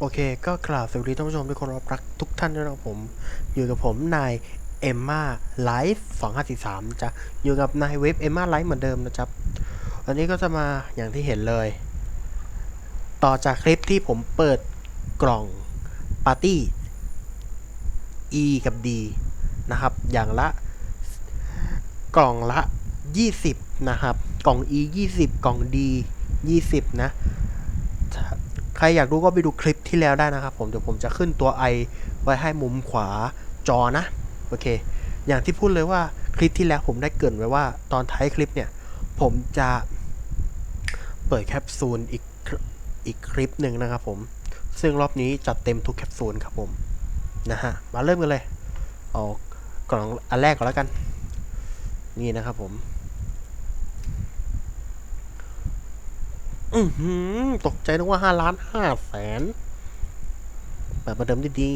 โอเค ก็กล่าวสวัสดีท่านผู้ชมทุกคนรักทุกท่านด้วยนะผม อยู่กับผมนายเอมมาไลฟ์2543จะอยู่กับนายเว็บเอมมาไลฟ์เหมือนเดิมนะครับวันนี้ก็จะมาอย่างที่เห็นเลย ต่อจากคลิปที่ผมเปิดกล่องปาร์ตี้ E กับ D นะครับ อย่างละ กล่องละ 20 นะครับ กล่อง E 20 กล่อง D 20 นะ ใครอยากดูก็ไปดูคลิปที่แล้วได้นะครับผมเดี๋ยวผมจะขึ้นตัว i ไว้ให้มุมขวาจอนะโอเค อย่างที่พูดเลยว่าคลิปที่แล้วผมได้เกินไว้ว่าตอนท้ายคลิปเนี่ย ผมจะเปิดแคปซูลอีกอีกคลิปหนึ่งนะครับผม ซึ่งรอบนี้จัดเต็มทุกแคปซูลครับผมนะฮะมาเริ่มกันเลยเอากล่องอันแรกก่อนแล้วกัน นี่นะครับผม อือหือ ตกใจนึกว่าห้าล้านห้าแสนแบบประเดิมดีดี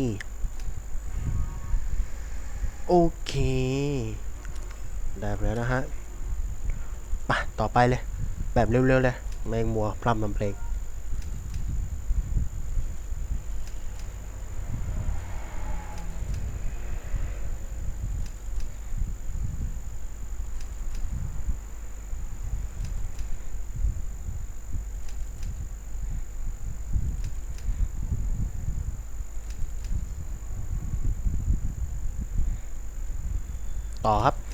โอเค ได้แล้วนะฮะ ไป ต่อไปเลย แบบเร็วๆเลย แมงมัวพร่ำนำเพลง ต่อครับ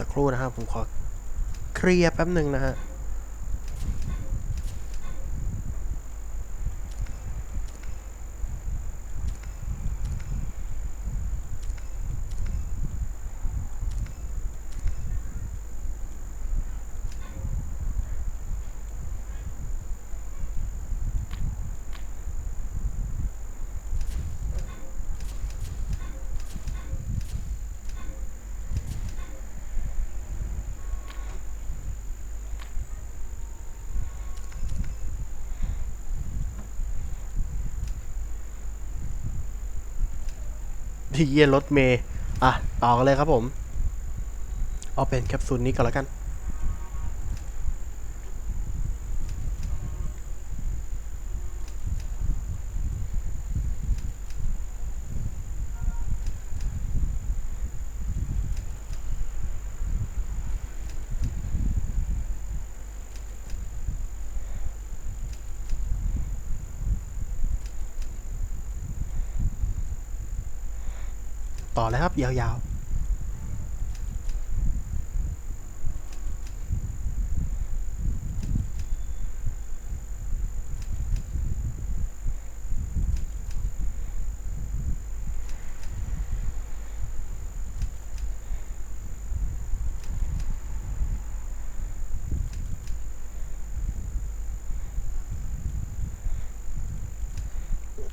สักครู่นะครับผมขอเคลียร์แป๊บหนึ่งนะฮะ ที่เยี่ยรถเมย์อะ ต่อกันเลยครับผม เอาเป็นแคปซูลนี้ก่อนแล้วกัน ต่อเลยครับ ยาวๆ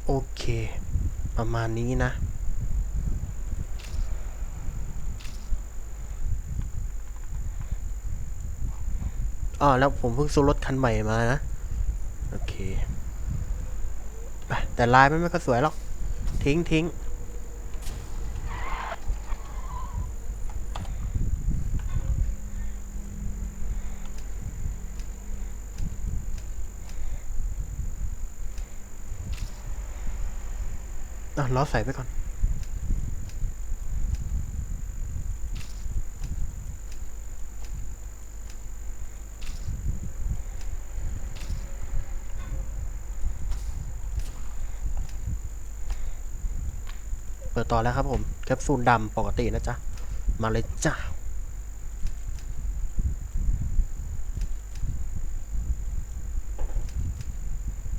โอเค ประมาณนี้นะ อ๋อแล้วผมเพิ่งซื้อรถคันใหม่มานะ โอเคไปแต่ลายมันไม่ค่อยสวยหรอก ทิ้งทิ้งอะล้อใส่ไปก่อน ปิดต่อแล้วครับผมแคปซูลดำปกตินะจ๊ะ มาเลยจ้ะ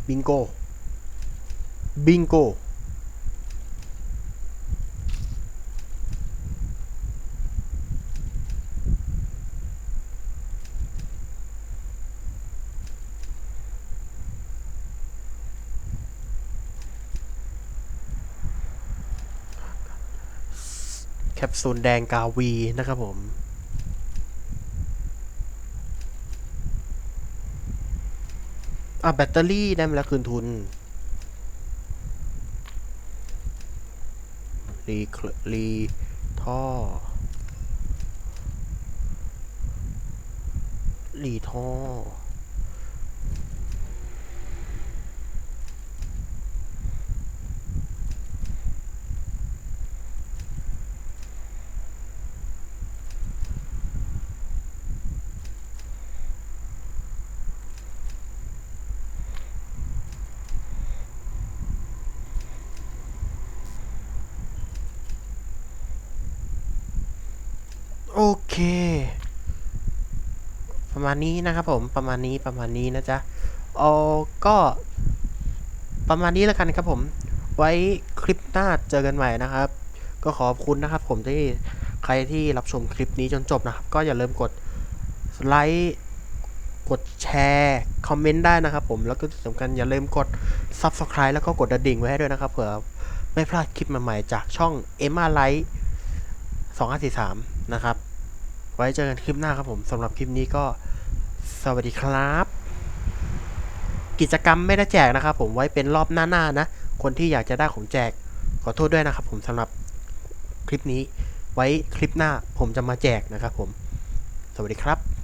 บิงโกบิงโก แคปซูลแดงกาวีนะครับผมอะแบตเตอรี่ได้มาแล้วคืนทุน รีเคลรีท่อ รีท่อ ประมาณนี้นะครับผมประมาณนี้ประมาณนี้นะจ๊ะเออก็ ประมาณนี้แล้วกันครับผม ไว้คลิปหน้าเจอกันใหม่นะครับ ก็ขอบคุณนะครับ ผมที่ใครที่รับชมคลิปนี้จนจบนะครับ ก็อย่าลืมกดไลค์กดแชร์คอมเมนต์ได้นะครับผมแล้วก็ที่สำคัญอย่าลืมกด Subscribe แล้วก็กดกระดิ่งไว้ให้ด้วยนะครับเผื่อไม่พลาดคลิปใหม่ๆจากช่อง Emma Light 2543 นะครับ ไว้เจอกันคลิปหน้าครับผมสำหรับคลิปนี้ก็สวัสดีครับ กิจกรรมไม่ได้แจกนะครับผมไว้เป็นรอบหน้าๆนะ คนที่อยากจะได้ของแจก ขอโทษด้วยนะครับผมสำหรับคลิปนี้ ไว้คลิปหน้าผมจะมาแจกนะครับผม สวัสดีครับ